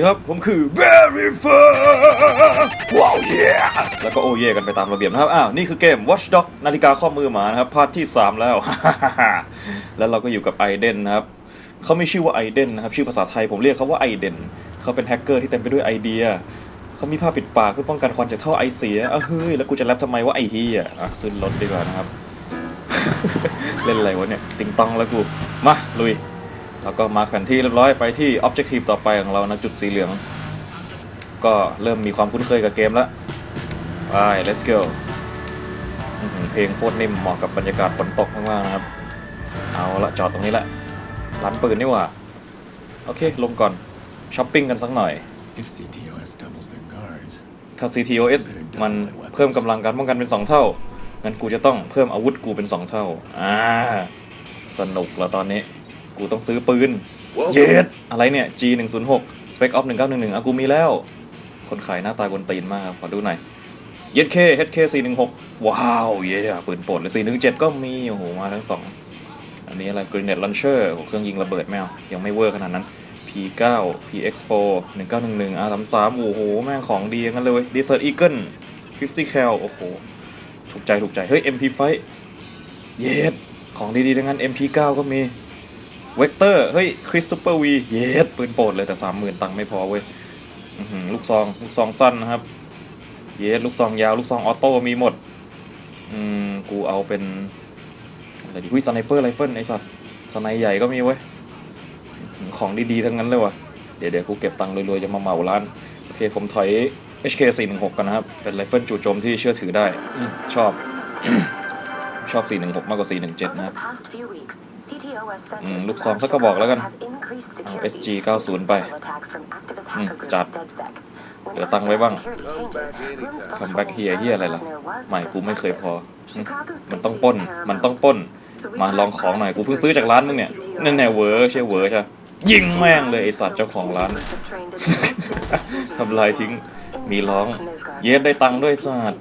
วัสดีครับ ผมคือ Very Fur ว้าวเย่แล้วก็โอเย่กันไปตามระเบียบนะครับ อ้าว นี่คือเกม Watch Dog นาฬิกาข้อมือหมานะครับ พาร์ทที่ 3 แล้ว แล้วเราก็อยู่กับไอเดนนะครับ เขาไม่ชื่อว่าไอเดนนะครับ ชื่อภาษาไทยผมเรียกเขาว่าไอเดน เขาเป็นแฮกเกอร์ที่เต็มไปด้วยไอเดีย เขามีผ้าปิดปากเพื่อป้องกันควันจากท่อไอเสียอ้าวเฮ้ย แล้วกูจะแรปทำไมว่าไอเฮียอะขึ้นรถดีกว่านะครับ เล่นอะไรวะเนี่ย ติงตองแล้วกู มา ลุย แล้วก็มาร์คแผนที่เรียบร้อยไปที่ Objective ต่อไปของเรานะจุดสีเหลือง ก็เริ่มมีความคุ้นเคยกับเกมแล้วไป let's go อื้อหือเพลงโคตรนิ่มเหมาะกับบรรยากาศฝนตกมากๆนะครับ เอาละจอดตรงนี้ละร้านปืนนี่หว่า โอเค ลงก่อนช้อปปิ้งกันสักหน่อย If CTOS doubles their guards, ถ้า CTOS มันเพิ่มกำลังการป้องกันเป็น 2 เท่า งั้นกูจะต้องเพิ่มอาวุธกูเป็น 2 เท่า อ่า สนุกแล้วตอนนี้ กูต้องซื้อปืน เยสอะไรเนี่ย G 1 0 6 Spec Ops 1911อะกูมีแล้ว คนขายหน้าตากวนตีนมากครับ ขอดูหน่อยเย็ดเค HK 416ว้าว เย้ปืนโปรดเลย417ก็มี โอ้โห มาทั้งสองอันนี้อะไร Grenade Launcher โอ้โหเครื่องยิงระเบิดแมว ยังไม่เวอร์ขนาดนั้น P9 PX4 1911 R33 โอ้โห แม่งของดีอย่างนั้นเลยเว้ย Desert Eagle 50 cal โอ้โห ถูกใจ ถูกใจ เฮ้ย MP5 เยสของดีๆทั้งนั้น MP9 ก็มี เวกเตอร์ เฮ้ย คริสซูเปอร์วี เยสปืนโปรดเลยแต่30,000ตังค์ไม่พอเว้ยลูกซอง ลูกซองสั้นนะครับ เยสลูกซองยาว ลูกซองออโต้มีหมด อืม กูเอาเป็นอะไรดีวิสไนเปอร์ไรเฟิลไอสัตว์สไนใหญ่ก็มีเว้ย ของดีๆ ทั้งนั้นเลยว่ะ เดี๋ยวเดี๋ยวกูเก็บตังค์รวยๆ จะมาเหมาร้าน โอเคผมถอย HK 416กันนะครับ เป็นไรเฟิลจู่โจมที่เชื่อถือได้อชอบ ชอบ 416 มากกว่า 417 นะครับ ลูกซองสักกระบอกแล้วกันเอาเอา SG SG 90 90ไปไปอืมจัจัดดเหเหลืลืออตัตังงค์ค์ไว้ไว้บ้าบ้างง Come back here เหี้ยอะไรล่ะไม่ไม่กูกูไม่ไม่เคเคยยพพอออืมมัมันนต้ต้อองงปปล้ล้นนมัมันนต้ต้อองงปปล้ล้นนมามาลลอองงขขอองงหหน่น่ออยยกูกูเพิ่เพิ่งงซื้ซื้ออจาจากกร้าร้านนมึมึงงเนี่เนี่ยยแน่ๆเวอร์ใช่เวอร์ใช่ยิงแม่งเลยไอสัตว์เจ้าของร้านทำลายทิ้งมีร้อง เยสได้ตังค์ด้วยสัตว์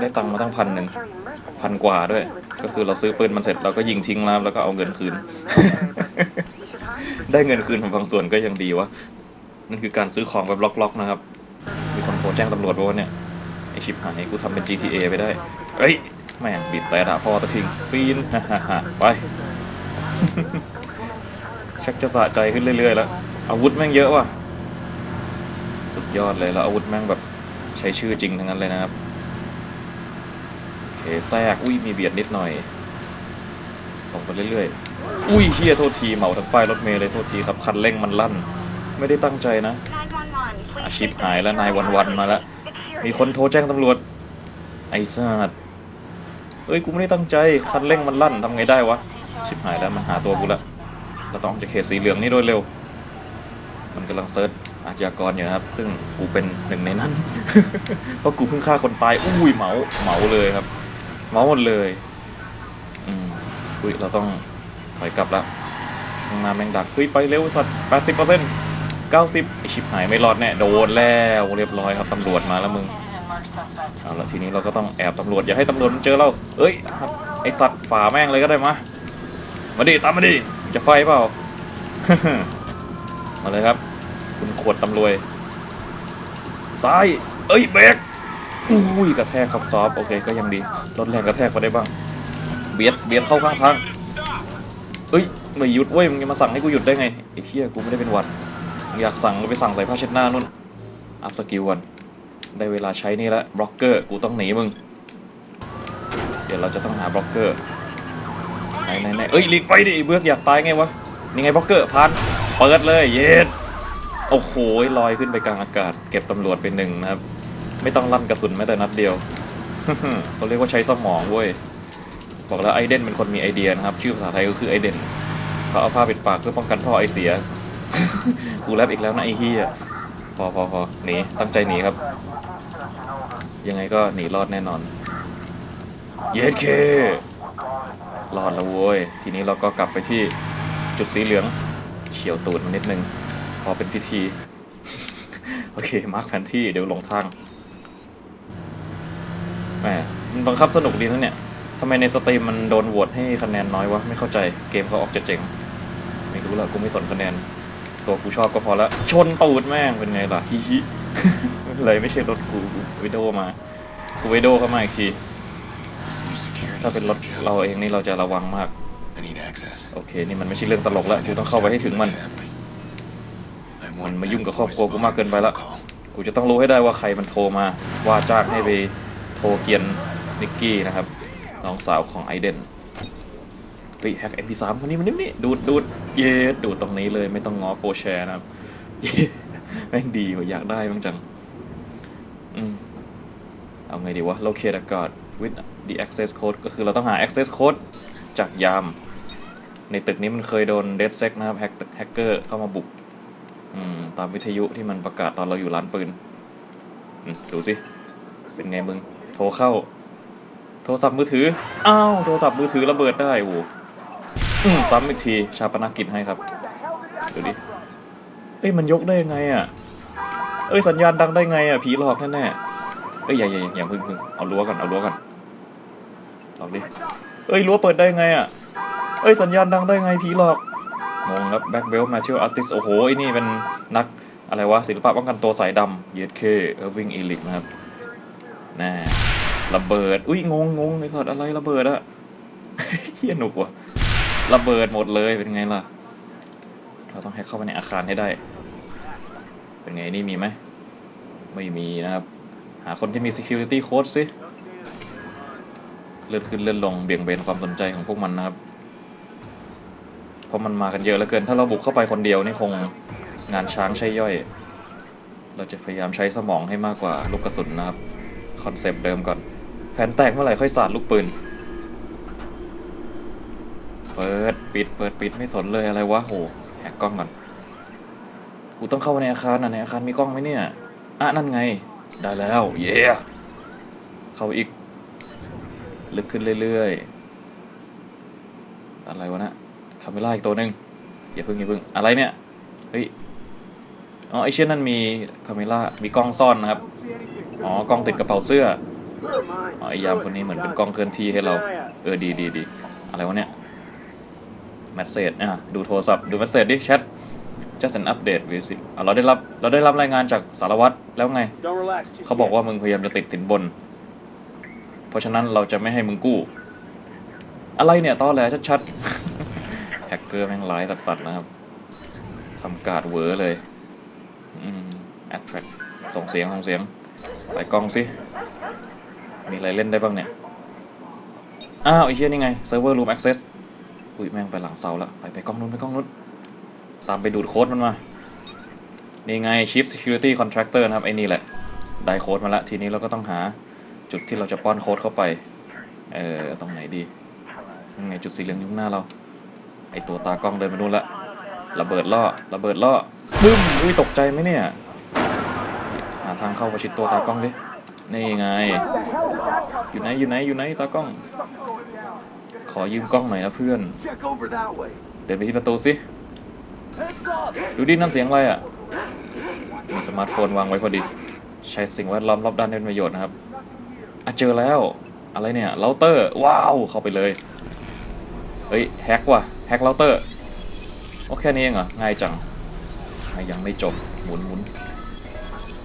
ได้ตังค์มาตั้งพันหนึ่งพันกว่าด้วย ก็คือเราซื้อปืนมันเสร็จเราก็ยิงทิ้งแล้วแล้วก็เอาเงินคืน ได้เงินคืนของบางส่วนก็ยังดีวะนั่นคือการซื้อของแบบล็อกๆนะครับ มีคนโทรแจ้งตำรวจว่าเนี่ยไอชิปหายกูทำเป็น GTA ไปได้เฮ้ยแม่งบิดแต่ด่าพ่อตะทิ้งปีนฮ่าฮ่าฮ่าไป ชักจะสะใจขึ้นเรื่อยๆแล้ว อาวุธแม่งเยอะว่ะ สุดยอดเลยแล้วอาวุธแม่งแบบ ใช้ชื่อจริงทั้งนั้นเลยนะครับโอเคแทรกอุ้ยมีเบียดนิดหน่อยตรงไปเรื่อยๆ อุ้ยเฮียโทษทีเหมาทั้งป้ายรถเมล์เลยโทษทีครับคันเร่งมันลั่น ไม่ได้ตั้งใจนะ อาชีพหายแล้วนายวันวันๆมาแล้ว มีคนโทรแจ้งตำรวจ ไอ้สัตว์เอ้ยกูไม่ได้ตั้งใจคันเร่งมันลั่นทำไงได้วะ ชิบหายแล้วมันหาตัวกูละเราต้องออกจากเขตสีเหลืองนี่โดยเร็ว มันกำลังเซิร์ช อาชญากรอยู่นะครับ ซึ่งกูเป็นหนึ่งในนั้น เพราะกูเพิ่งฆ่าคนตายอุ้ยเหมาเหมาเลยครับเหมาหมดเลยอืมอุ้ยเราต้องถอยกลับละข้างหน้าแมงดักเฮ้ยไปเร็วสัตว์แปดสิบเปอร์เซ็นต์เก้าสิบไอชิบหายไม่รอดแน่โดนแล้วเรียบร้อยครับตำรวจมาแล้วมึงเอาละทีนี้เราก็ต้องแอบตำรวจอย่าให้ตำรวจมันเจอเราเอ้ยไอสัตว์ฝ่าแม่งเลยก็ได้มามาดิตามมาดิจะไฟเปล่า มาเลยครับ คุณขวดตำรวจซ้าย เอ้ยเบรกอุ้ยกระแทกซับซอฟโอเคก็ยังดีลดแรงกระแทกมาได้บ้าง เบียดเบียดเข้าข้างทางเอ้ยไม่หยุดเว้ยมึงจะมาสั่งให้กูหยุดได้ไงไอ้เหี้ยกูไม่ได้เป็นหวัดอยากสั่งก็ไปสั่งใส่ผ้าเช็ดหน้านู่นอัพสกิลก่อนได้เวลาใช้นี่ละบล็อกเกอร์กูต้องหนีมึง เดี๋ยวเราจะต้องหาบล็อกเกอร์ไหนไหนไหนเอ้ยหลีกไปดิเบือกอยากตายไงวะนี่ไงบล็อกเกอร์พันเปิดเลยเย็ด โอ้โหลอยขึ้นไปกลางอากาศ เก็บตำรวจไปหนึ่งนะครับ ไม่ต้องลั่นกระสุนแม้แต่นัดเดียวเขาเรียกว่าใช้สมองเว้ย บอกแล้วไอเดนเป็นคนมีไอเดียนะครับ ชื่อภาษาไทยก็คือไอเดนเขาเอาผ้าปิดปากเพื่อป้องกันท่อไอเสีย กูแลบอีกแล้วนะไอเฮียพอพอพอหนีตั้งใจหนีครับ ยังไงก็หนีรอดแน่นอน เย็ดเครอดแล้วเว้ย ทีนี้เราก็กลับไปที่จุดสีเหลืองเฉียวตูดมันนิดนึง พอเป็นพิธี โอเค มาร์คแผนที่เดี๋ยวหลงทางแหมมันบังคับสนุกดีนะเนี่ยทำไมในสตรีมมันโดนโหวตให้คะแนนน้อยวะ ไม่เข้าใจเกมเขาออกจะเจ๋ง ไม่รู้ละกูไม่สนคะแนน ตัวกูชอบก็พอละ ชนตูดแม่งเป็นไงล่ะฮิฮิไม่เป็นไรไม่ใช่รถกูวิโดมา กูวิโดเข้ามาอีกที This new security ถ้าเป็นรถ is a เรา joke. เองนี่เราจะระวังมาก I need access. โอเค นี่มันไม่ใช่เรื่องตลกแล้วกูต้องเข้าไปให้ถึงมัน I มันมายุ่งกับครอบครัวกูมากเกินไปละ กูจะต้องรู้ให้ได้ว่าใครมันโทรมาว่าจ้างให้ไปโทรเกียนนิกกี้นะครับน้องสาวของไอเดนเฮ้ยแฮก MP3 คนนี้มันนี่ดูดดูดเย็ดดูดตรงนี้เลยไม่ต้องงอโฟแชร์นะครับแม่งดีว่ะอยากได้บ้างจังอืมเอาไงดีวะ locate a guard with the access code ก็คือเราต้องหา access code จากยาม ในตึกนี้มันเคยโดน DeadSec นะครับแฮกแฮกเกอร์เข้ามาบุก ตามวิทยุที่มันประกาศตอนเราอยู่ร้านปืนดูสิ เป็นไงมึง โทรเข้า โทรศัพท์มือถือ อ้าว โทรศัพท์มือถือระเบิดได้โอ้ซ้ำอีกที ชาปนกิจให้ครับ ดูดิ เอ้ย มันยกได้ยังไงอะ เอ้ย สัญญาณดังได้ไงอะ ผีหลอกแน่ๆ เอ้ย อย่าอย่าอย่าอย่าพึ่งพึ่งเอารั้วก่อน เอารั้วก่อนลอกดิ เอ้ย รั้วเปิดได้ไงอะ เอ้ย สัญญาณดังได้ไง ผีหลอก งงครับแบ็กเบลมาเชลอาร์ติสโอ้โหไอ้นี่เป็นนักอะไรวะศิลปะป้องกันตัวสายดำเยดเคเออร์วิงเอลิกนะครับน่ระเบิด อุ้ยงงงงไอ้สัตว์อะไรระเบิดอะเฮียหนุกว่ะระเบิดหมดเลยเป็นไงล่ะ เราต้องให้เข้าไปในอาคารให้ได้ เป็นไงนี่มีไหมไม่มีนะครับ หาคนที่มี security code สิ เลื่อนขึ้นเลื่อนลงเบี่ยงเบนความสนใจของพวกมันนะครับ เพราะมันมากันเยอะเหลือเกิน ถ้าเราบุกเข้าไปคนเดียวนี่คงงานช้างใช่ย่อย เราจะพยายามใช้สมองให้มากกว่าลูกกระสุนนะครับ คอนเซปต์เดิมก่อน แผนแตกเมื่อไหร่ค่อยสาดลูกปืน เปิดปิดเปิดปิดไม่สนเลยอะไรวะโหแหกกล้องก่อน กูต้องเข้าในอาคารนะในอาคารมีกล้องไหมเนี่ย อะนั่นไง ได้แล้ว เย้เข้าอีก ลึกขึ้นเรื่อยๆ อะไรวะนะ คาเมล่าอีกตัวหนึ่งอย่าพึ่งอย่าพึ่งอะไรเนี่ย เฮ้ย อ๋อไอเช่นนั่นมีคาเมล่ามีกล้องซ่อนนะครับ อ๋อกล้องติดกระเป๋าเสื้อ อ๋อไอยามคนนี้เหมือนเป็นกล้องเคลื่อนที่ให้เรา เออดีดีดีอะไรวะเนี่ยแมสเซจอะดูโทรศัพท์ดูแมสเซจดิแชท just an update v i s i อะเราได้รับเราได้รับรายงานจากสารวัตรแล้วไง เขาบอกว่ามึงพยายามจะติดสินบน เพราะฉะนั้นเราจะไม่ให้มึงกู้ อะไรเนี่ยตอแหลชัดๆ แฮกเกอร์แม่งร้ายสัสๆนะครับทำการ์ดเวอร์เลยอืม attract ส่งเสียงส่งเสียงไปกล้องสิมีอะไรเล่นได้บ้างเนี่ย อ้าวไอ้เชี่ยนี่ไง server room access อุ้ยแม่งไปหลังเสาละไปไปกล้องนู้นไปกล้องนู้นตามไปดูดโค้ดมันมา นี่ไง Chief Security Contractor นะครับ ไอ้นี่แหละ ได้โค้ดมาละทีนี้เราก็ต้องหาจุดที่เราจะป้อนโค้ดเข้าไป เออตรงไหนดียังไงจุดสีเหลืองยู่งหน้าเรา ไอตัวตากล้องเดินมานู่นละระเบิดล่อระเบิดล่อบึ้มอุ้ยตกใจไหมเนี่ยหาทางเข้าประชิดตัวตากล้องดินี่ไง อยู่ไหนอยู่ไหนอยู่ไหนตากล้อง ขอยืมกล้องหน่อยนะเพื่อน Check over that way. เดินไปที่ประตูสิ Heads up! ดูดินั่นเสียงอะไรอะมีสมาร์ทโฟนวางไว้พอดี ใช้สิ่งแวดล้อมรอบด้านให้เป็นประโยชน์นะครับอะเจอแล้ว อะไรเนี่ยเราเตอร์ ว้าว เข้าไปเลย เฮ้ยแฮกว่ะแฮกเราเตอร์โอ้แค่นี้เองเหรอง่ายจังยังไม่จบหมุนหมุน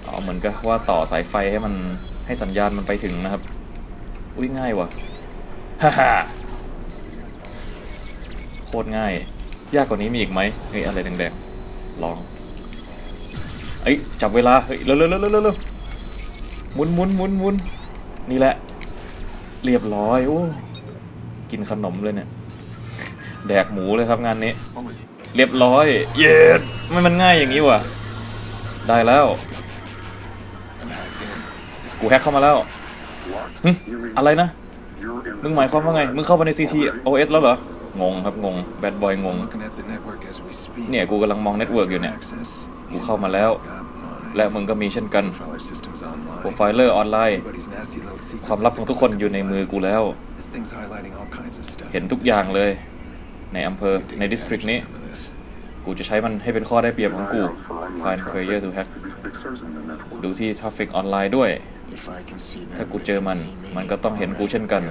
เอาเหมือนกับว่าต่อสายไฟให้มันให้สัญญาณมันไปถึงนะครับ อุ้ยง่ายว่ะฮ่าฮ่าโคตรง่าย ยากกว่านี้มีอีกไหมเฮ้ยอะไรแดงๆลองเอ้ยจับเวลาเฮ้ยเร็วเร็วเร็วเร็วเร็วหมุนหมุนหมุนหมุนนี่แหละ เรียบร้อยโอ้กินขนมเลยเนี่ย แดกหมูเลยครับงานนี้ What was เรียบร้อย เย็ดไม่มันง่ายอย่างนี้วะได้แล้ว I'm hacked in? กูแฮกเข้ามาแล้วหึอะไรนะ มึงหมายความว่าไง มึงเข้าไปใน CT OS แล้วเหรอ งงครับงง แบดบอยงง I'm looking at the network as we speak. เนี่ยกูกำลังมองเน็ตเวิร์กอยู่เนี่ย Access. กูเข้ามาแล้ว Got mine. และมึงก็มีเช่นกัน Profiler systems online. โปรไฟเลอร์ออนไลน์ Everybody's nasty little secrets ความลับของทุกคนอยู่ในมือกูแล้ว This thing's highlighting all kinds of stuff. เห็นทุกอย่างเลย ในอำเภอในดิสตริกนี้ กูจะใช้มันให้เป็นข้อได้เปรียบของกู Find player to hack ดูที่ทราฟฟิกออนไลน์ด้วย ถ้ากูเจอมัน มันก็ต้องเห็นกูเช่นกัน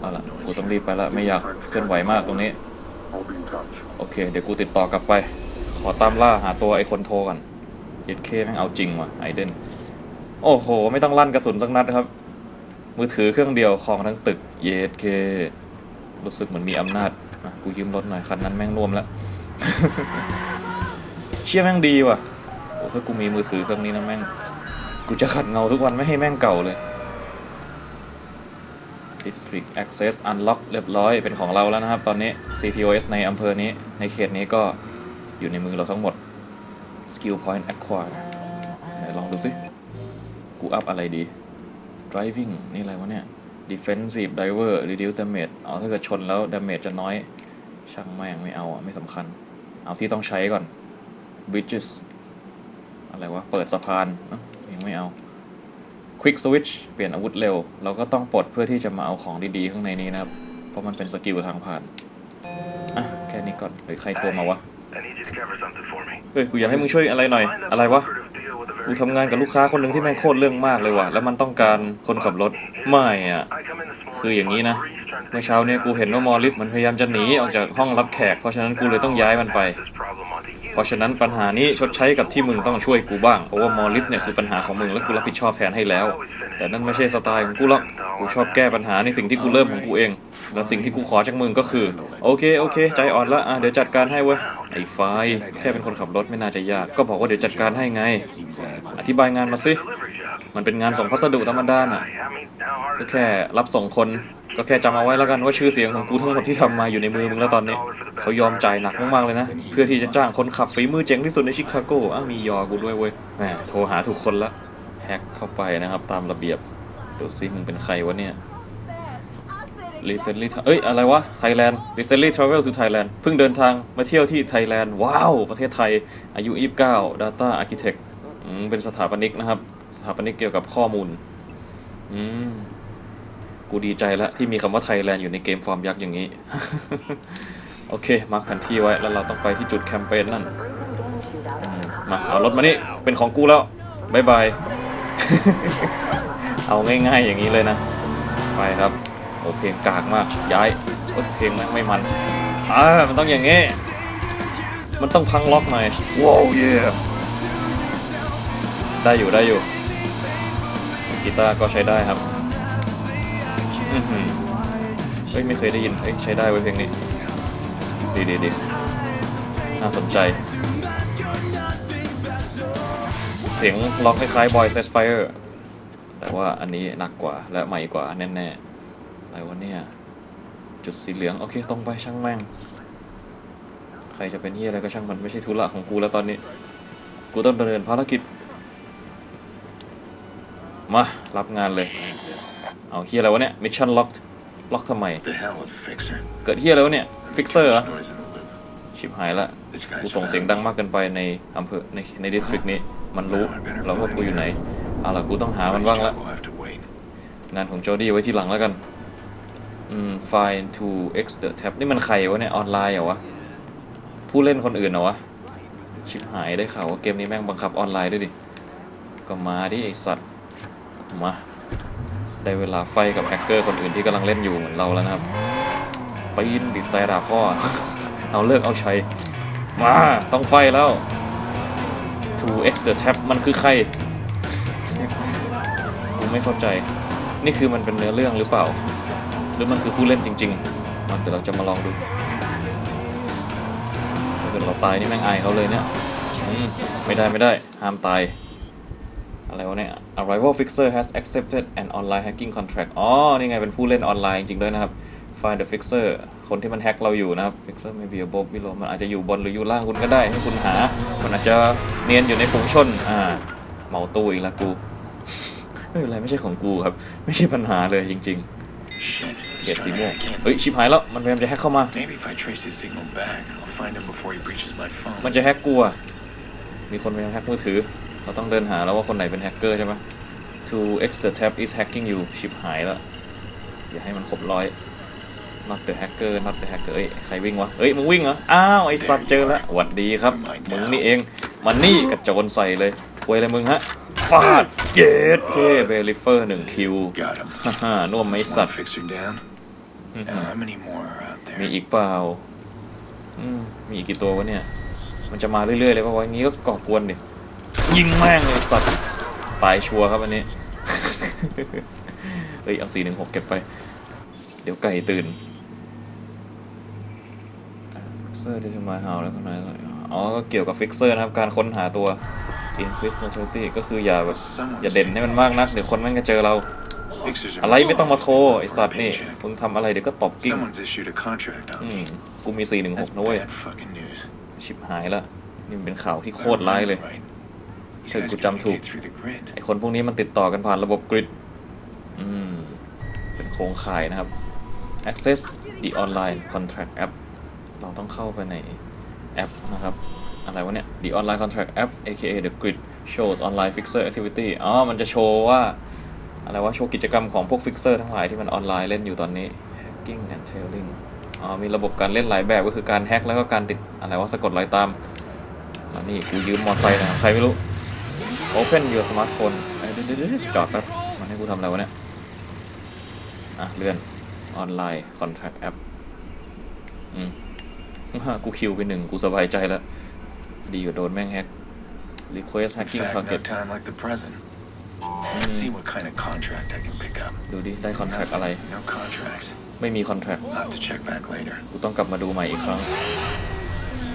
เอาล่ะกูต้องรีบไปละ ไม่อยากเคลื่อนไหวมากตรงนี้ โอเค เดี๋ยวกูติดต่อกลับไป ขอตามล่าหาตัวไอ้คนโทรก่อนเจ็ดเคแม่งเอาจริงว่ะไอเดน โอ้โห ไม่ต้องลั่นกระสุนสักนัดครับ มือถือเครื่องเดียวของทั้งตึก เยดเค รู้สึกเหมือนมีอำนาจ อะกูยืมรถหน่อยคันนั้นแม่งน่วมแล้ว เชี่ยแม่งดีว่ะโอ้ถ้ากูมีมือถือเครื่องนี้นะแม่ง กูจะขัดเงาทุกวันไม่ให้แม่งเก่าเลย District Access Unlock เรียบร้อยเป็นของเราแล้วนะครับ ตอนนี้ CTOS ในอำเภอนี้ในเขตนี้ก็อยู่ในมือเราทั้งหมด Skill Point acquire ไหนลองดูสิ กูอัพอะไรดี driving นี่อะไรวะเนี่ย defensive driver reduce damage อ๋อถ้าเกิดชนแล้ว damage จะน้อย ช่างแม่งไม่เอาอะ ไม่สำคัญ เอาที่ต้องใช้ก่อน bridges อะไรวะ เปิดสะพานเอ้ายังไม่เอา quick switch เปลี่ยนอาวุธเร็ว เราก็ต้องปลดเพื่อที่จะมาเอาของดีๆ ข้างในนี้นะครับ เพราะมันเป็นสกิลทางผ่าน อะ แค่นี้ก่อนหรือใครโทรมาวะ I need you to cover something for me. เฮ้ย กูอยากให้มึงช่วยอะไรหน่อย อะไรวะ กูทำงานกับลูกค้าคนหนึ่งที่แม่งโคตรเรื่องมากเลยว่ะ แล้วมันต้องการคนขับรถ ไม่อะ คืออย่างนี้นะ เมื่อเช้าเนี่ยกูเห็นว่ามอริสมันพยายามจะหนีออกจากห้องรับแขก เพราะฉะนั้นกูเลยต้องย้ายมันไป ราะฉะนั้นปัญหานี้ชดใช้กับที่มึงต้องช่วยกูบ้างเพราะว่ามอริสเนี่ยคือปัญหาของมึงและกูรับผิดชอบแทนให้แล้ว แต่นั่นไม่ใช่สไตล์ของกูหรอกกูชอบแก้ปัญหาในสิ่งที่กูเริ่มของกูเอง และสิ่งที่กูขอจากมึงก็คือ โอเคโอเค ใจอ่อนละอะเดี๋ยวจัดการให้เว้ยไอ้ไฟแค่เป็นคนขับรถไม่น่าจะยาก ก็บอกว่าเดี๋ยวจัดการให้ไง อธิบายงานมาสิมันเป็นงานส่งพัสดุธรรมดาน่ะก็แค่รับส่งคน ก็แค่จำเอาไว้แล้วกันว่าชื่อเสียงของกูทั้งหมดที่ทำมาอยู่ในมือมึงแล้วตอนนี้ เขายอมจ่ายหนักมากๆเลยนะ เพื่อที่จะจ้างคนขับฝีมือเจ๋งที่สุดในชิคาโกอ้ามียอกูด้วยเว้ยแหมโทรหาถูกคนละแฮ็กเข้าไปนะครับ ตามระเบียบดูซิมึงเป็นใครวะเนี่ย recently เอ้ย อะไรวะ Thailand recently travel to Thailand เพิ่งเดินทางมาเที่ยวที่ไทยแลนด์ ว้าว ประเทศไทย อายุ 29 data architect อืมเป็นสถาปนิกนะครับ สถาปนิกเกี่ยวกับข้อมูล อืม กูดีใจแล้วที่มีคำว่าไทยแลนด์อยู่ในเกมฟอร์มยักษ์อย่างนี้ โอเค มาร์คแผนที่ไว้แล้วเราต้องไปที่จุดแคมเปญนั่น มา เอารถมานี่ เป็นของกูแล้วบายบาย เอาง่ายๆอย่างนี้เลยนะ ไปครับ โอ้เพลงกากมาก ย้ายโอ้เพลงแม่ไม่มัน อ่า มันต้องอย่างงี้ มันต้องพังล็อกหน่อย ว้าวเย่ได้อยู่ได้อยู่ กีตาร์ก็ใช้ได้ครับ อือหือเฮ้ยไม่เคยได้ยินเฮ้ยใช้ได้เว้ยเพลงนี้ ดีดีดีน่าสนใจ เสียงล็อกคล้ายๆ Boy Set Fire แต่ว่าอันนี้หนักกว่าและใหม่กว่าแน่ๆอะไรวะเนี่ย จุดสีเหลือง โอเคตรงไปช่างแม่ง ใครจะเป็นเฮียอะไรก็ช่างมันไม่ใช่ธุระของกูแล้วตอนนี้ กูต้องดำเนินภารกิจ มา รับงานเลย What is this? เอาเฮียอะไรวะเนี่ยมิชชั่นล็อกล็อกทำไม The hell, a fixer? เกิดเฮียอะไรวะเนี่ย ฟิกเซอร์เหรอ Noise in the loop. ชิบหายละ This กู guy's ส่งเสียง found ดัง me. มากเกินไปในอำเภอในในดิสทริกนี้ มันรู้แล้วว่ากูอยู่ไหน เอาล่ะกูต้องหามันบ้างละ We'll have to wait. งานของโจดี้ไว้ที่หลังแล้วกัน อืม find to x the tab นี่มันใครวะเนี่ย ออนไลน์เหรอวะ ผู้เล่นคนอื่นเหรอวะ ชิบหายได้ข่าวว่าเกมนี้แม่งบังคับออนไลน์ด้วยดิ ก็มาดิไอสัตว์ มา ได้เวลาไฟกับแฮกเกอร์คนอื่นที่กำลังเล่นอยู่เหมือนเราแล้วนะครับปีนดิดแต่ด่าพ่อ เอาเลิกเอาชัยมา ต้องไฟแล้ว to x the tab มันคือใครกูไม่เข้าใจ นี่คือมันเป็นเนื้อเรื่องหรือเปล่า หรือมันคือผู้เล่นจริงๆมาเดี๋ยวเราจะมาลองดูถ้าเกิดเราตายนี่แม่งอายเขาเลยเนี่ยไม่ได้ไม่ได้ ห้ามตาย อะไรวะเนี่ย Arrival Fixer has accepted an online hacking contract อ๋อ นี่ไงเป็นผู้เล่นออนไลน์จริงๆด้วยนะครับ Find the Fixer คนที่มันแฮ็กเราอยู่นะครับ Fixer maybe above below มันอาจจะอยู่บนหรืออยู่ล่างคุณก็ได้ ให้คุณหา มันอาจจะเนียนอยู่ในฝูงชน อ่าเหมาตู้อีกแล้วกู ไม่เป็นไรไม่ใช่ของกูครับ ไม่ใช่ปัญหาเลยจริง Shit. ๆเข He's ตสี trying ม่วง to hack in. เฮ้ย ชิบหายแล้ว มันพยายามจะแฮ็กเข้ามา Maybe if I trace his signal back, I'll find him before he breaches my phone. มันจะแฮ็กกูอะมีคนพยายามแฮ็กมือถือ เราต้องเดินหาแล้วว่าคนไหนเป็นแฮกเกอร์ใช่ไหม to x the tab is hacking you ชิบหายแล้ว อย่าให้มันครบร้อย not the hacker not the hacker เอ้ย ใครวิ่งวะเฮ้ย มึงวิ่งเหรอ อ้าว ไอ้สัตว์เจอแล้วหวัดดีครับ มึงนี่เอง มันนี่กระโจนใส่เลยควยอะไรมึงฮะ ฟาด เย็ดเคเบลิเฟอร์หนึ่งคิว Got him. ฮ่าฮ่าน่วมไหม That's สั one ตว์ fixer down. อื้อ Now, หือ how many more are out มี there? อีกเปล่าอืมมีอีกกี่ตัววะเนี่ย มันจะมาเรื่อยๆเลยเพราะว่าอย่างนี้ก็ก่อกวนดิ ยิงแม่งเลยสัตว์ตายชัวร์ครับอันนี้ เฮ้ย เอาสี่หนึ่งหกเก็บไป เดี๋ยวไก่ตื่นฟิกเซอร์ที่จะมาหาวแล้วข้างในอ๋อ ก็เกี่ยวกับฟิกเซอร์นะครับ การค้นหาตัว increase notoriety ก็คืออย่าแบบอย่าเด่นให้มันมากนัก เดี๋ยวคนแม่งจะเจอเรา Fixers are อะไรไม่ต้องมาโทร ไอสัตว์นี่ Background check. มึงทำอะไรเดี๋ยวก็ตบกิ้ง Someone's issued a contract อื on ม me. กูมีสี่หนึ่งห That's กนะเว้ย bad fucking news. ชิบหายละ นี่มันเป็นข่าวที่โคตรร้ายเลย Right. These Said guys good jump communicate too. through the grid. ไอคนพวกนี้มันติดต่อกันผ่านระบบกริด อืม เป็นโครงข่ายนะครับ access the online contract app เราต้องเข้าไปในแอปนะครับ อะไรวะเนี่ย the online contract app aka the grid shows online fixer activity อ๋อ มันจะโชว์ว่า อะไรวะ โชว์กิจกรรมของพวกฟิกเซอร์ทั้งหลายที่มันออนไลน์เล่นอยู่ตอนนี้ hacking and tailing อ๋อ มีระบบการเล่นหลายแบบก็คือการแฮ็กแล้วก็การติด อะไรวะ สะกดรอยตามอันนี้กูยืมมอไซค์นะครับใครไม่รู้ Open your smartphone เอ้ยเดี๋ยวเดี๋ยวเดี๋ยวจอดแป๊บมันให้กูทำอะไรวะเนี่ย อะ เลื่อนออนไลน์ contract app อืมกูคิวไปหนึ่งกูสบายใจแล้ว ดีกว่าโดนแม่งแฮก request In hacking fact, no target time like the present. Let's see what kind of contract I can pick up. ดูดิ ได้ contract อะไร No contracts. ไม่มี contract I'll have to check back later. กูต้องกลับมาดูใหม่อีกครั้ง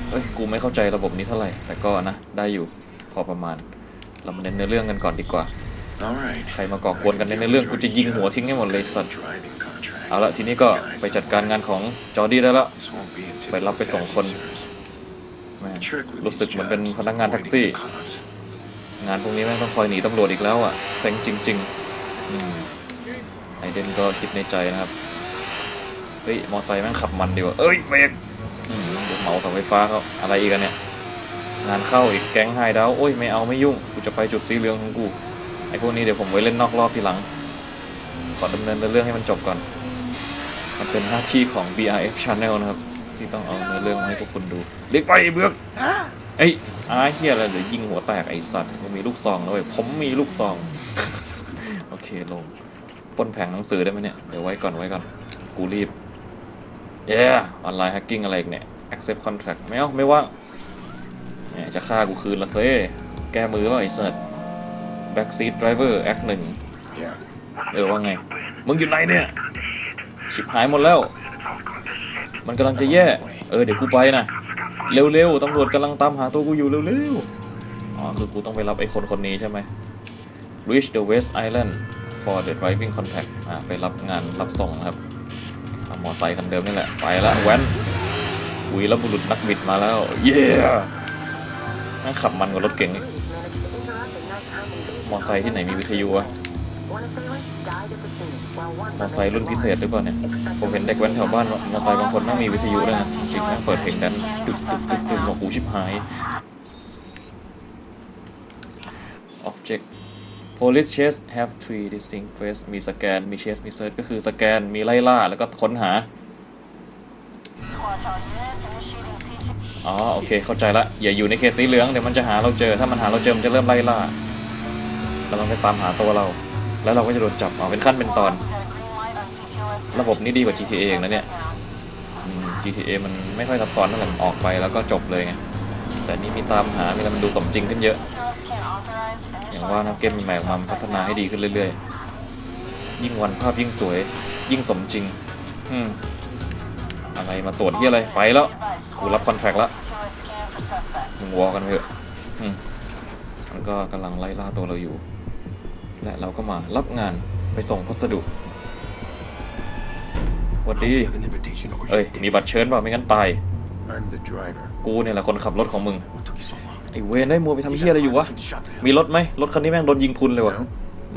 เฮ้ย กูไม่เข้าใจระบบนี้เท่าไหร่ แต่ก็นะ ได้อยู่พอประมาณ เรามาเน้นเนื้อเรื่องกันก่อนดีกว่า All right. ใครมาก่อกวนกันในเรื่องกูจะยิงหัวทิ้งให้หมดเลยสัตว์ Driving contract. เอาละทีนี้ก็ไปจัดการงานของจอร์ดี้ได้แล้ว This won't be a ไปรับไปส่งคน typical taxi service. แม่ง The trick with รู้สึก these เหมือนเป็น jobs พ is นักงานแท็ก avoiding ซี่ the cops. งานพวกนี้แม่งต้องคอยหนีตำรวจอีกแล้วอะเซ็งจริงๆอืมไอเดนก็คิดในใจนะครับเฮ้ยมอไซค์แม่งขับมันดีว่ะเอ้ยเบรกอืมเดี๋ยวเหมาเสาไฟฟ้าเขาอะไรอีกอะเนี่ย งานเข้าอีกแก๊งไฮดาวโอ้ยไม่เอาไม่ยุ่งกูจะไปจุดสีเหลืองของกูไอ้พวกนี้เดี๋ยวผมไว้เล่นนอกรอบทีหลัง ขอดำเนินเรื่องให้มันจบก่อน มันเป็นหน้าที่ของ BRF Channel นะครับ ที่ต้องเอาเนื้อเรื่องมาให้พวกคุณดูเรียกไปเบือกเอ้อาเฮียอะไรเดี๋ยวยิงหัวแตกไอ้สัตว์กูมีลูกซองแล้วเว้ยผมมีลูกซอง โอเคลงป้นแผงหนังสือได้ไหมเนี่ย เดี๋ยวไว้ก่อนไว้ก่อน กูรีบเย้ออนไลน์แฮกกิ้งอะไรอีกเนี่ย accept contract ไม่เอาไม่ว่าง จะฆ่ากูคืนละเซ่แก้มือว่าไอ้สัตว์ backseat driver act หนึ่ง Yeah. เออว่าไง มึงอยู่ไหนเนี่ย ชิบหายหมดแล้ว มันกำลังจะแย่ เออเดี๋ยวกูไปนะ เร็วๆตำรวจกำลังตามหาตัวกูอยู่เร็วๆ อ๋อคือกูต้องไปรับไอ้คนคนนี้ใช่ไหม reach the West Island for the driving contact อ่าไปรับงานรับส่งนะครับเอามอไซค์คันเดิมนี่แหละ ไปละแว้นคุยแล้วบุรุษนักบิดมาแล้ว เย้ นั่งขับมันกว่ารถเก่งอีกมอไซค์ที่ไหนมีวิทยุวะมอไซค์รุ่นพิเศษหรือเปล่าเนี่ย ผมเห็นเด็กแว้นแถวบ้านมอไซค์บางคนแม่งมีวิทยุด้วยนะ จริงๆแม่งเปิดเพลงดันตึกตึกตึกตึกหนวกหูชิบหาย object police chase have three distinct phase มีสแกน มี chase มี search ก็คือสแกน มีไล่ล่า แล้วก็ค้นหา อ๋อโอเคเข้าใจละอย่าอยู่ในเขตสีเหลืองเดี๋ยวมันจะหาเราเจอ ถ้ามันหาเราเจอมันจะเริ่มไล่ล่าเราต้องไปตามหาตัวเรา แล้วเราก็จะโดนจับอ๋อเป็นขั้นเป็นตอน ระบบนี้ดีกว่า GTA เองนะเนี่ย GTA มันไม่ค่อยซับซ้อนเท่าไหร่มันออกไปแล้วก็จบเลยไงแต่นี่มีตามหามีอะไรมันดูสมจริงขึ้นเยอะ อย่างว่านะเกมใหม่ๆออกมามันพัฒนาให้ดีขึ้นเรื่อยๆ ยิ่งวันภาพยิ่งสวย ยิ่งสมจริง อืม อะไรมาตรวจที่อะไรไปแล้วกูรับคอนแทคแล้วมึงวอกันไปเถอะอืมมันก็กำลังไล่ล่าตัวเราอยู่ และเราก็มารับงานไปส่งพัสดุหวัดดี An invitation or เอ้ย มีบัตรเชิญเปล่าไม่งั้นตาย I'm the driver. กูเนี่ยแหละคนขับรถของมึง What took you so long? ไอ้เวนได้มัวไปทำเฮียอะไรอยู่วะ มีรถไหมรถคันนี้แม่งโดนยิงพรุนเลยวะ No?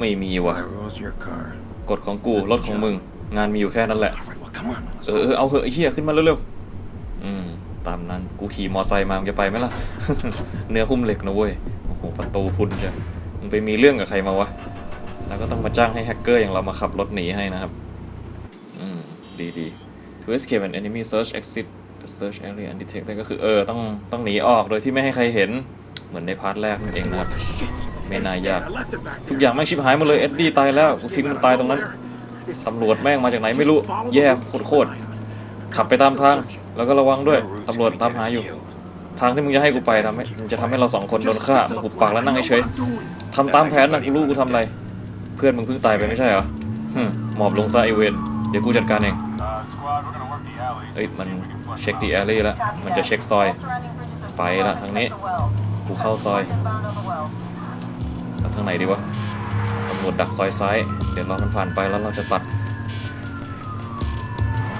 ไม่มีวะ I rose your car. กฎของกูรถของมึง งานมีอยู่แค่นั้นแหละ All right, well, come on. Let's เออเออเอาเหอะไอ้เฮียขึ้นมาเร็วๆอืมตามนั้นกูขี่มอไซค์มามึงจะไปไหมล่ะ เนื้อหุ้มเหล็กนะเว้ยโอ้โหประตูพรุนจ้ะมึงไปมีเรื่องกับใครมาวะ แล้วก็ต้องมาจ้างให้แฮกเกอร์อย่างเรามาขับรถหนีให้นะครับ อืม ดีดี to escape an enemy search exit the search area undetected ก็คือเออต้องต้องหนีออกโดยที่ไม่ให้ใครเห็นเหมือนในพาร์ทแรกนั่นเองนะครับไม่น่ายากทุกอย่างแม่งชิบหายหมดเลยเอ็ดดี้ตายแล้วกูทิ้งมันตายตรงนั้น ตำรวจแม่งมาจากไหนไม่รู้ แย่โคตรๆขับไปตามทาง แล้วก็ระวังด้วย ตำรวจตามหาอยู่ ทางที่มึงจะให้กูไปทำให้มันจะทำให้เราสองคนโดนฆ่ามึงหุบปากแล้วนั่งเฉยทำตามแผนนะกูรู้กูทำอะไร เพื่อนมึงเพิ่งตายไปไม่ใช่เหรอหึมอบลงซะไอเวนเดี๋ยวกูจัดการเองเอ้ยมันเช็คดีแอลลี่แล้วมันจะเช็คซอย ไปละทางนี้ กูเข้าซอยแล้วทางไหนดีวะ วจดักซอยซ้าย เดี๋ยวรอมันผ่านไปแล้วเราจะตัด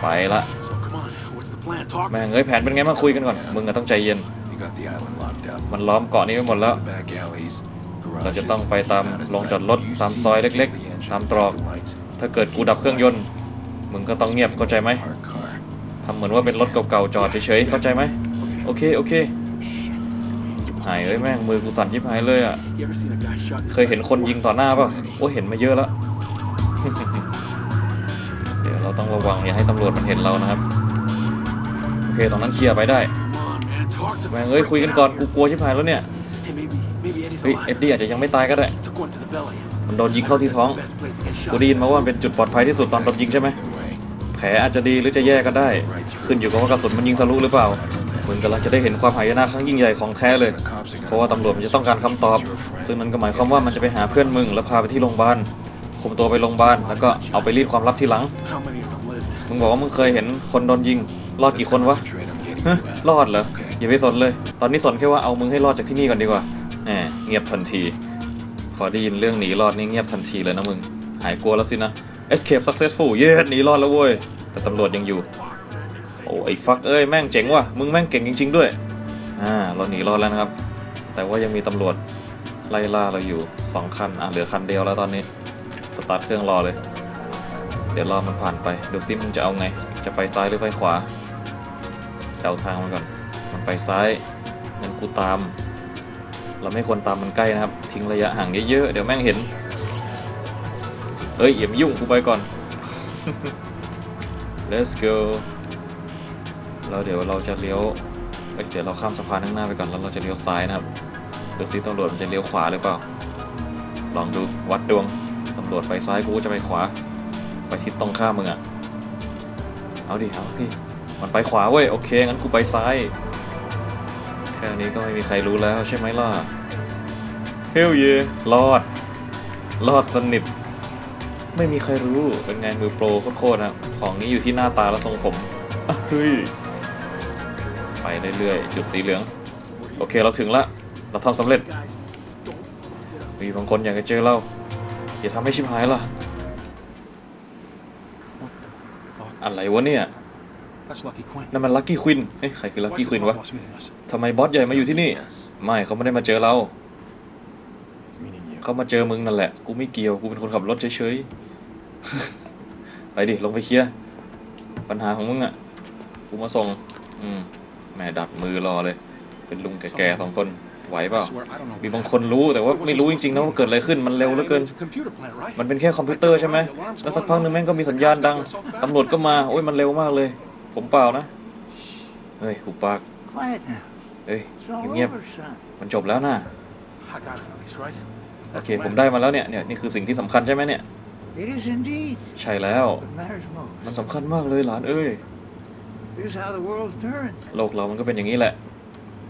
ไปละ So come on, what's the plan? Talk. แม่งเอ้ยแผนเป็นไงบ้างคุยกันก่อน มึงอะต้องใจเย็น You got the island locked up. มันล้อมเกาะนี้ไว้หมดแล้ว The back alleys, เราจะ garages, ต้องไปตาม out of ลง sight. จอดรถ You ตาม see ซอย the เล็ก engine, ๆตามตรอก the lights. ถ้าเกิดกูดับเครื่องยนต์ มึงก็ต้องเงียบเข้าใจไหม Parked car. ทำเหมือนว่าเป็นรถเก่าๆจอดเฉยๆเข้าใจไหมโอเคโอเค หายเอ้ยแม่งมือกูสั่นยิบหายเลยอะ เคยเห็นคนยิงต่อหน้าป่ะโอ้เห็นมาเยอะแล้ว เดี๋ยวเราต้องระวังอย่าให้ตำรวจมันเห็นเรานะครับ โอเคตรงนั้นเคลียร์ไปได้แม่งเอ้ยคุยกันก่อนกูกลัวชิบหายแล้วเนี่ยเฮ้ยเอ็ดดี้อาจจะยังไม่ตายก็ได้มันโดนยิงเข้าที่ท้องกูได้ยินมาว่ามันเป็นจุดปลอดภัยที่สุดตอนโดนยิงใช่ไหมแผลอาจจะดีหรือจะแย่ก็ได้ ขึ้นอยู่กับว่ากระสุนมันยิงทะลุหรือเปล่า มึงกำลังจะได้เห็นความหายนะครั้งยิ่งใหญ่ของแท้เลย เพราะว่าตำรวจมันจะต้องการคำตอบ ซึ่งนั่นก็หมายความว่ามันจะไปหาเพื่อนมึงแล้วพาไปที่โรงพยาบาลคุมตัวไปโรงพยาบาลแล้วก็เอาไปรีดความลับทีหลัง มึงบอกว่ามึงเคยเห็นคนโดนยิง รอดกี่คนวะรอดเหรอ อย่าไปสนเลย ตอนนี้สนแค่ว่าเอามึงให้รอดจากที่นี่ก่อนดีกว่าแหมเงียบทันที พอได้ยินเรื่องหนีรอดนี่เงียบทันทีเลยนะมึง หายกลัวแล้วสินะ escape successful เย้หนีรอดแล้วเว้ย แต่ตำรวจยังอยู่ โอ้ไอ้ฟักเอ้ยแม่งเจ๋งว่ะมึงแม่งเก่งจริง ๆ ด้วยอ่าเราหนีรอดแล้วนะครับ แต่ว่ายังมีตำรวจไล่ล่าเราอยู่สองคันอะเหลือคันเดียวแล้วตอนนี้สตาร์ทเครื่องรอเลย เดี๋ยวรอมันผ่านไปดูซิมึงจะเอาไง จะไปซ้ายหรือไปขวาเดาทางมันก่อนมันไปซ้ายงั้นกูตาม เราไม่ควรตามมันใกล้นะครับ ทิ้งระยะห่างเยอะๆเดี๋ยวแม่งเห็นเฮ้ยอย่ามายุ่งกูไปก่อน let's go แล้วเดี๋ยวเราจะเลี้ยวเยเดี๋ยวเราข้ามสะพานข้างหน้าไปก่อนแล้วเราจะเลี้ยวซ้ายนะครับดูซิตำรวจมันจะเลี้ยวขวาหรือเปล่า ลองดูวัดดวงตำรวจไปซ้ายกูจะไปขวา ไปทิศตรงข้ามมึงอะเอาดิเอาสิมันไปขวาเว้ยโอเคงั้นกูไปซ้ายแค่นี้ก็ไม่มีใครรู้แล้วใช่ไหมล่ะเฮลเยรอดรอดสนิทไม่มีใครรู้เป็นไงมือโปรโคตรๆนะของนี้อยู่ที่หน้าตาและทรงผมเฮ้ย ไปเรื่อยๆ จุดสีเหลือง โอเคเราถึงละ เราทำสำเร็จ มีบางคนอยากจะเจอเรา อย่าทำให้ชิบหายล่ะ อะไรวะเนี่ย นั่นมันลั c กี้ควินเอ้ยใครคือลั c Why's กี้ควินวะทำไมบอสใหญ่มาอยู่ที่นี่ ไม่เขาไม่ได้มาเจอเรา เขามาเจอมึงนั่นแหละ กูไม่เกี่ยว กูเป็นคนขับรถเฉยๆ ไปดิ ลงไปเคลียร์ ปัญหาของมึงอะกูมาส่ง อืม แม่ดัดมือรอเลย เป็นลุงแก่ๆสองคนไหวเปล่า I swear, I don't know มี what บางคนรู้แต่ว่าไม่รู้จริงๆนะว่าเกิดอะไรขึ้นมันเร็วเหลือเกิน It's a computer plant, right? มันเป็นแค่คอมพิวเตอร์ใช่ไหมแล้วสักพักหนึงแม่งก็มีสัญญาณดังตำรวจก็มาโอ้ยมันเร็วมากเลย ผมเปล่านะเฮ้ยหุบปาก Quiet now. เฮ้ย It's all เงียบ over, son. ๆมันจบแล้วนะ I got it at least, right? โอเคผมได้มาแล้วเนี่ยเนี่ยนี่คือสิ่งที่สำคัญใช่ไหมเนี่ย It is indeed. ใช่แล้ว What matters most. มันสำคัญมากเลยหลานเอ้ย Here's how the world turns. โลกเรามันก็เป็นอย่างนี้แหละ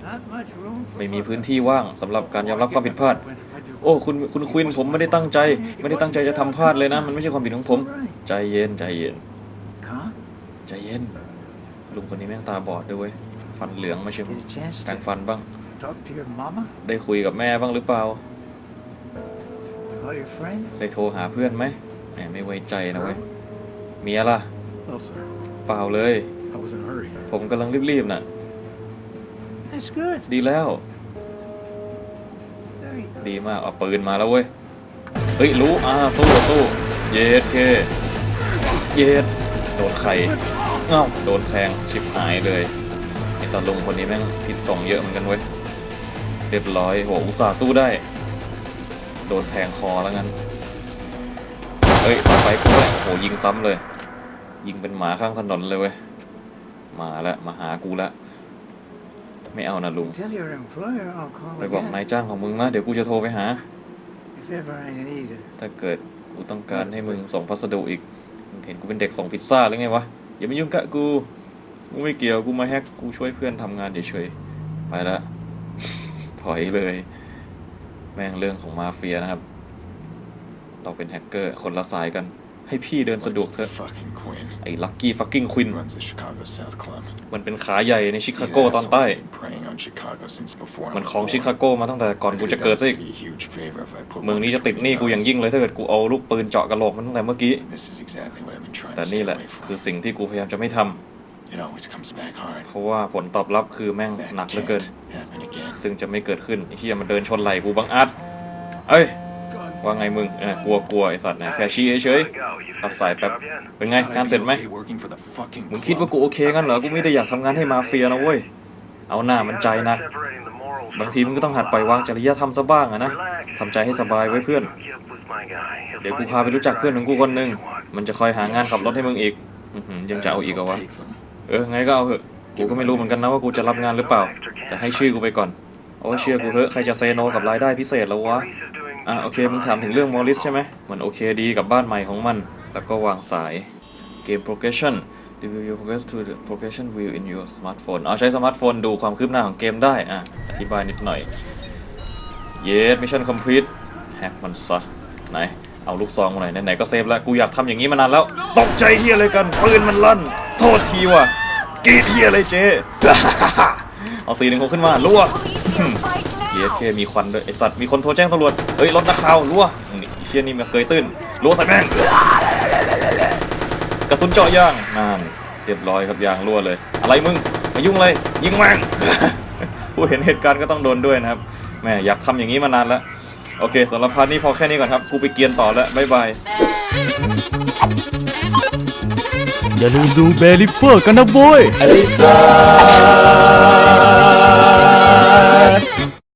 Not much room for ไม่มี fucking พื้นที่ว่างสำหรับการยอมรับความผิดพลาด โอ้ คุณคุณควินผมไม่ได้ตั้งใจ ไม่ได้ตั้งใจจะทำพลาดเลยนะ มันไม่ใช่ความผิดของผม ใจเย็นใจเย็น Calm. ใจเย็น ลุงคนนี้แม่งตาบอดด้วยเวยฟันเหลืองมาเชียว Get a chance แปรง to ฟันบ้าง talk to your mama, ได้คุยกับแม่บ้างหรือเปล่า call your friends. ได้โทรหาเพื่อนไหมแหมไม่ไว้ใจนะเว้ยเมียล่ะ No, sir. เปล่าเลย I was in a hurry. ผมกำลังรีบๆน่ะ That's good. ดีแล้ว Very good. ดีมากเอาปืนมาแล้วเว้ย เฮ้ย รู้ อ่า สู้สู้ เย็ดเค เย็ด โดนไข่เอ้าโดนแทงชิบหายเลยไอ้ตาลุงคนนี้แม่งผิดสองเยอะเหมือนกันเว้ย เรียบร้อยโหอุตส่าห์สู้ได้ โดนแทงคอแล้วงั้น เฮ้ยต่อไปกูแหละโหยิงซ้ำเลย ยิงเป็นหมาข้างถนนเลยเว้ย มาแล้วมาหากูแล้วไม่เอานะลุง Tell your employer I'll call ไปบอก again นายจ้างของมึงนะเดี๋ยวกูจะโทรไปหา if ever I need it. ถ้าเกิดกูต้องการให้มึงส่งพัสดุอีก มึงเห็นกูเป็นเด็กส่งพิซซ่าหรือไงวะ อย่ามายุ่งกับกู กูไม่เกี่ยว กูมาแฮก กูช่วยเพื่อนทำงานเฉยๆ ไปแล้วถอยเลย แม่งเรื่องของมาเฟียนะครับ เราเป็นแฮกเกอร์คนละสายกัน ให้พี่เดินสะดวกเถอะ Fucking Quinn. ไอ้ลักกี้ฟักกิ้งควิน Runs the Chicago South Club. มันเป็นขาใหญ่ในชิคา These โกตอนใต้ assholes have been preying on Chicago since before I มัน was ของ born. ชิคาโกมาตั้งแต่ก่อน I กู could've จะเกิด done ซะ the อีก city a huge favor if I put เมือง one นี้จะติด between หนี้ his กูอย่าง eyes. ยิ่งเลยถ้าเกิดกูเอาลูกปืนเจาะกระโหลกมันตั้งแต่เมื่อกี้ This is exactly what I've been trying แต่ to นี่ stay แหละ away คือ from. สิ่งที่กูพยายามจะไม่ทำ It always comes back hard. เพราะว่าผลตอบรับคือแม่ง That หนักเหลือเกิน can't happen again. ซึ่งจะไม่เกิดขึ้นไอ้ที่มันเดินชนไหล่กูบังอาจเอ้ย ว่าไงมึงเออกลัวกลัวไอ้สัตว์นะแค่ชี้เฉยๆรับสายแป๊บเป็นไง Thought I'd งาน be เสร็จไหม okay working for the fucking มึงคิดว่า club. กูโอเคงั้นเหรอกูไม่ได้อยากทำงานให้มาเฟียนะเว้ยเอาหน้ามันใจนักบางทีมึงก็ต้องหัดปล่อยวางจริยธรรมซะบ้างอะนะทำใจให้สบายไว้เพื่อน เดี๋ยวกูพาไปรู้จักเพื่อนของกูคนหนึ่งมันจะคอยหางานขับรถให้มึงอีกอื้อหือยังจะเอาอีกเหรอวะ Take them. เออไงก็เอาเถอะกูก็ไม่รู้เหมือนกันนะว่ากูจะรับงานหรือเปล่า แต่ให้ชื่อกูไปก่อนโอ้ยเชื่อกูเถอะใครจะเซโนกับรายได้พิเศษแล้ววะ อะโอเคมึงถามถึงเรื่องมอริสใช่ไหมมันโอเคดีกับบ้านใหม่ของมัน แล้วก็วางสายเกม progression review your progress to the progression view in your smartphone เอาใช้สมาร์ทโฟนดูความคืบหน้าของเกมได้อะอธิบายนิดหน่อย yes mission complete แฮกมันซะไหน เอาลูกซองมาหน่อยไหนๆก็เซฟแล้ว กูอยากทำอย่างนี้มานานแล้ว ตกใจเฮียอะไรกัน ปืนมันลั่น โทษทีว่ะกรีดเฮียอะไรเจ๊ เอาสีหนึ่งหกขึ้นมารัว เยเคมีควันด้วยไอสัตว์มีคนโทรแจ้งตำรวจเฮ้ยรถนักข่าวรัวนี่เชี่ยนี่มาเกยตื้นรัวใส่แม่งกระสุนเจาะยางนั่นเรียบร้อยครับยางรั่วเลย อะไรมึงมายุ่งเลยยิงแม่งผู้เห็นเหตุการณ์ก็ต้องโดนด้วยนะครับแม่อยากทำอย่างนี้มานานแล้วโอเคสำหรับพาร์ทนี้พอแค่นี้ก่อนครับกูไปเกียนต่อแล้วบ๊ายบายอย่าลืมดูเบลิเฟอร์กันนะโว้ยอลิซา